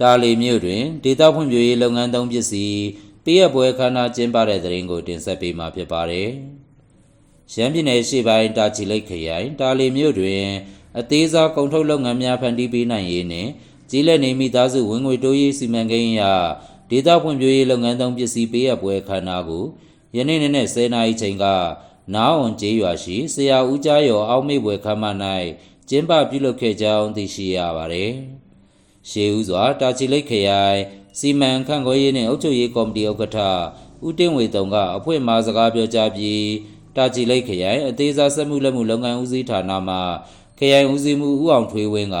တာလီမြို့တွင်ဒေသဖွံ့ဖြိုးရေးလုပ်ငန်းသုံးပစ္စည်းပေးအပ်ပွဲခမ်းနားကျင်းပတဲ့တဲ့ရင်ကိုတင်ဆက်ပေးမှာဖြစ်ပါတယ်။ရန်ပြည်နယ်ရှေ့ပိုင်းတာချီလိတ်ခရိုင်တာလီမြို့တွင် အသေးစားကုန်ထုတ်လုပ်ငန်းများဖန်တီးပေးနိုင်ရေးနှင့်ကြီးလက်နေမိသားစုဝင်ငွေတိုးရေးစီမံကိန်းအရဒေသဖွံ့ဖြိုးရေးလုပ်ငန်းသုံးပစ္စည်းပေးအပ်ပွဲခမ်းနားကိုယနေ့နေ့နဲ့10နာရီချိန်ကနားဝန်ကျေးရွာရှိဆရာဦးကြားရောအောက်မေ့ပွဲခမ်းမ၌ကျင်းပပြုလုပ်ခဲ့ကြောင်းသိရှိရပါသည်။ ရှေးဦးစွာတာချီလိတ်ခရိုင်စီမံခန့်ခွဲရေးနှင့်အုပ်ချုပ်ရေးကော်မတီဥက္ကဋ္ဌဦးတင်ဝေတုံကအဖွင့်အမှာစကားပြောကြားပြီးတာချီလိတ်ခရိုင်အသေးစားစက်မှုလက်မှုလုပ်ငန်းဦးစီးဌာနမှခရိုင်ဦးစီးမှုဦးအောင်ထွေးဝင်းက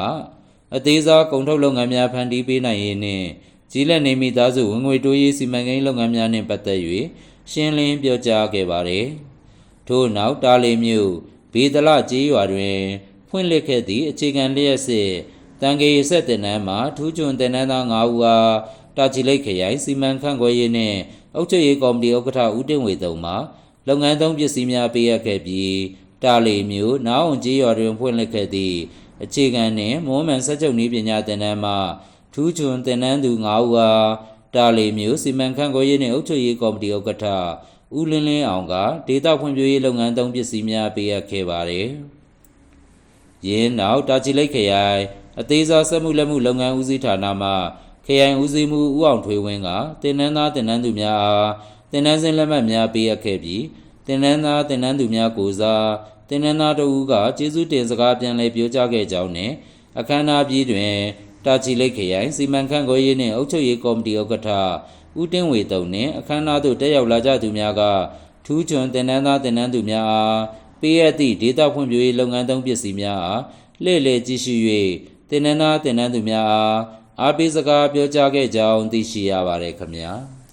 အသေးစားကုန်ထုတ်လုပ်ငန်းများဖန်တီးပေးနိုင်ရေးနှင့်ကြီးလက်နေမိသားစုဝင်ငွေတိုးရေးစီမံကိန်းလုပ်ငန်းများနှင့်ပတ်သက်၍ရှင်းလင်းပြောကြားခဲ့ပါသည်။ထို့နောက်တာလီမြို့ဘေးဒလကျေးရွာတွင်ဖွင့်လှစ်ခဲ့သည့်အခြေခံလျက်စစ် တန်ကေရဆက်တင်နန်းမှာထူးချွန်တင်နန်းသား9ဦးအားတာချီလိတ်ခရိုင်စီမံခန့်ခွဲရေးနှင့်အုပ်ချုပ်ရေးကော်မတီဥက္ကဋ္ဌဦးတင်ဝေတုံမှလုပ်ငန်းသုံးပစ္စည်းများပေးအပ်ခဲ့ပြီးတာလီမြို့နားဝန်ကျေးရွာတွင်ဖွင့်လှစ်ခဲ့သည့်အခြေခံနှင့်မွမ်းမံဆက်ချုပ်နည်းပညာတင်နန်းမှထူးချွန်တင်နန်းသူ9ဦးအားတာလီမြို့စီမံခန့်ခွဲရေးနှင့်အုပ်ချုပ်ရေးကော်မတီဥက္ကဋ္ဌဦးလင်းလင်းအောင်ကဒေသဖွံ့ဖြိုးရေးလုပ်ငန်းသုံးပစ္စည်းများပေးအပ်ခဲ့ပါသည်။ယင်းနောက်တာချီလိတ်ခရိုင် အသေးစားစက်မှုလက်မှုလုပ်ငန်းဦးစီးဌာနမှခရိုင်ဦးစီးမှုဦးအောင်ထွေးဝင်းကတင်နန်းသားတင်နန်းသူများအားတင်နန်းစဉ်လက်မှတ်များပေးအပ်ခဲ့ပြီးတင်နန်းသားတင်နန်းသူများကိုစားတင်နန်းသားတစ်ဦးကကျေးဇူးတင်စကားပြန်လည်ပြောကြားခဲ့ကြောင်းနှင့်အခမ်းအနားပြီးတွင်တာချီလိတ်ခရိုင်စီမံခန့်ခွဲရေးနှင့်အုပ်ချုပ်ရေးကော်မတီဥက္ကဋ္ဌဦးတင်းဝေတုံနှင့်အခမ်းအနားသို့တက်ရောက်လာကြသူများကထူးချွန်တင်နန်းသားတင်နန်းသူများအားပေးအပ်သည့်ဒေသဖွံ့ဖြိုးရေးလုပ်ငန်းသုံးပစ္စည်းများအားလှည့်လည်ကြည့်ရှု၍ တင်နန်းသားတင်နန်းသူများအားအားပေးစကားပြောကြားခဲ့ကြောင်းသိရှိရပါတယ်ခင်ဗျာ။